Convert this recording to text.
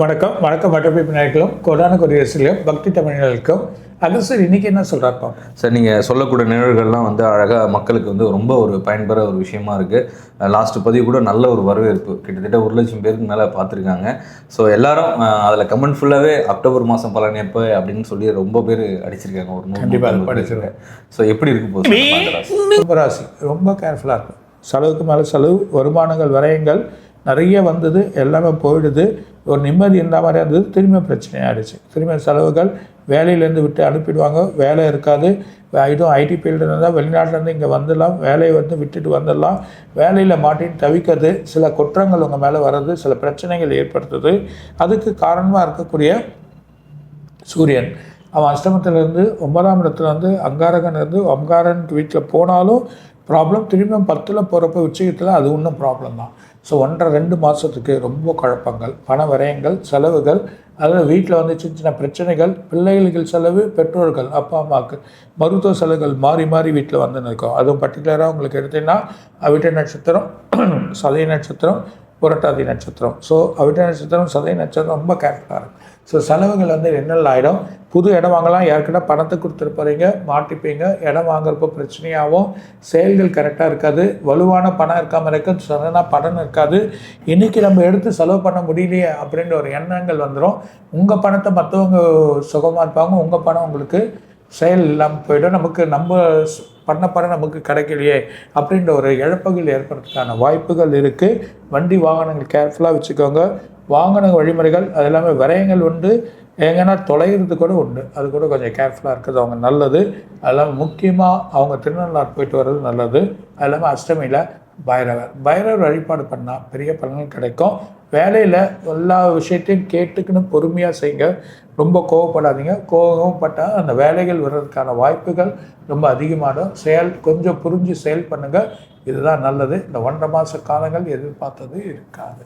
வணக்கம். வணக்கம் மட்டப்பிப்பு நாயர்களும் கொடான கொடியரசுலையும் பக்தி தமிழர்களுக்கும். அகஸ்டர் இன்னைக்கு என்ன சொல்கிறாருப்பா சார் நீங்கள் சொல்லக்கூடிய நிகழ்வுகள்லாம் வந்து அழகாக மக்களுக்கு வந்து ரொம்ப ஒரு பயன்பெற ஒரு விஷயமா இருக்குது லாஸ்ட் பதிவு கூட நல்ல ஒரு வரவேற்பு. கிட்டத்தட்ட ஒரு லட்சம் பேருக்கு மேலே பார்த்துருக்காங்க. ஸோ எல்லாரும் அதில் கமெண்ட் ஃபுல்லாகவே அக்டோபர் மாதம் பலன் எப்போ அப்படின்னு சொல்லி ரொம்ப பேர் அடிச்சிருக்காங்க. ஒரு நூறு படிச்சிருக்கேன். ஸோ எப்படி இருக்கு போகுது? கும்பராசி ரொம்ப கேர்ஃபுல்லாக இருக்கும். செலவுக்கு மேலே செலவு வருமானங்கள் விரயங்கள் நிறைய வந்தது எல்லாமே போயிடுது. ஒரு நிம்மதி இருந்த மாதிரி இருந்தது. திரும்ப பிரச்சனையாயிடுச்சு திரும்ப செலவுகள் வேலையிலேருந்து விட்டு அனுப்பிடுவாங்க. வேலை இருக்காது. இதுவும் ஐடி ஃபீல்டு இருந்தால் வெளிநாட்டிலேருந்து இங்கே வந்துடலாம். வேலையை வந்து விட்டுட்டு வந்துடலாம். வேலையில் மாட்டின்னு தவிக்கிறது சில குற்றங்கள் உங்கள் மேலே வர்றது சில பிரச்சனைகள் ஏற்படுத்துது. அதுக்கு காரணமாக இருக்கக்கூடிய சூரியன். அவன் அஷ்டமத்திலேருந்து ஒன்பதாம் இடத்துல வந்து அங்காரகன் இருந்து அங்காரன் வீட்டில் போனாலும் ப்ராப்ளம் திரும்பியும் பத்தில் போகிறப்ப உச்சகத்தில் அது இன்னும் ப்ராப்ளம் தான். ஸோ ஒன்றரை ரெண்டு மாதத்துக்கு ரொம்ப குழப்பங்கள் பண விரயங்கள் செலவுகள் அதாவது வீட்டில் வந்து சின்ன சின்ன பிரச்சனைகள் பிள்ளைகளுக்கு செலவு பெற்றோர்கள் அப்பா அம்மாவுக்கு மருத்துவ செலவுகள் மாறி மாறி வீட்டில் வந்து நிற்கும் அதுவும் பர்டிகுலராக உங்களுக்கு எடுத்தீங்கன்னா அவிட்ட நட்சத்திரம் சதய நட்சத்திரம் புரட்டாதி நட்சத்திரம். ஸோ அவிட்ட நட்சத்திரம் சதய நட்சத்திரம் ரொம்ப கேர்ஃபுல்லாக இருக்கும். ஸோ செலவுகள் வந்து என்னென்ன ஆகிடும் புது இடம் வாங்கலாம். ஏற்கனவே பணத்தை கொடுத்துருப்பறீங்க மாட்டிப்பீங்க இடம் வாங்குறப்போ பிரச்சனையாகவும் செயல்கள் கரெக்டாக இருக்காது. வலுவான பணம் இருக்காமல் இருக்கும் சடனாக பணம் இருக்காது. இன்றைக்கி நம்ம எடுத்து செலவு பண்ண முடியலையே அப்படின்ற ஒரு எண்ணங்கள் வந்துடும் உங்கள் பணத்தை மற்றவங்க சுகமாக இருப்பாங்க. உங்கள் பணம் உங்களுக்கு செயல் இல்லாமல் போயிடும். நமக்கு நம்ம பண்ண பண்ண நமக்கு கிடைக்கலையே அப்படின்ற ஒரு இழப்புகள் ஏற்படுறதுக்கான வாய்ப்புகள் இருக்குது வண்டி வாகனங்கள் கேர்ஃபுல்லாக வச்சுக்கோங்க. வாகன வழிமுறைகள் அது எல்லாமே விரயங்கள் உண்டு. எங்கன்னா தொலைகிறது கூட உண்டு. அது கூட கொஞ்சம் கேர்ஃபுல்லாக இருக்கிறது அவங்க நல்லது. அதெல்லாம் முக்கியமாக அவங்க திருநள்ளாறு போயிட்டு வர்றது நல்லது. அது இல்லாமல் அஷ்டமியில் பைரவர். பைரவர் வழிபாடு பண்ணால் பெரிய பலன்கள் கிடைக்கும். வேலையில் எல்லா விஷயத்தையும் கேட்டுக்குன்னு பொறுமையாக செய்யுங்க. ரொம்ப கோவப்படாதீங்க. கோவப்பட்டால் அந்த வேலைகள் வர்றதுக்கான வாய்ப்புகள் ரொம்ப அதிகமாகும் செயல் கொஞ்சம் புரிஞ்சு செயல் பண்ணுங்கள் இதுதான் நல்லது. இந்த ஒன்றரை மாத காலங்கள் எதிர்பார்த்தது இருக்காது.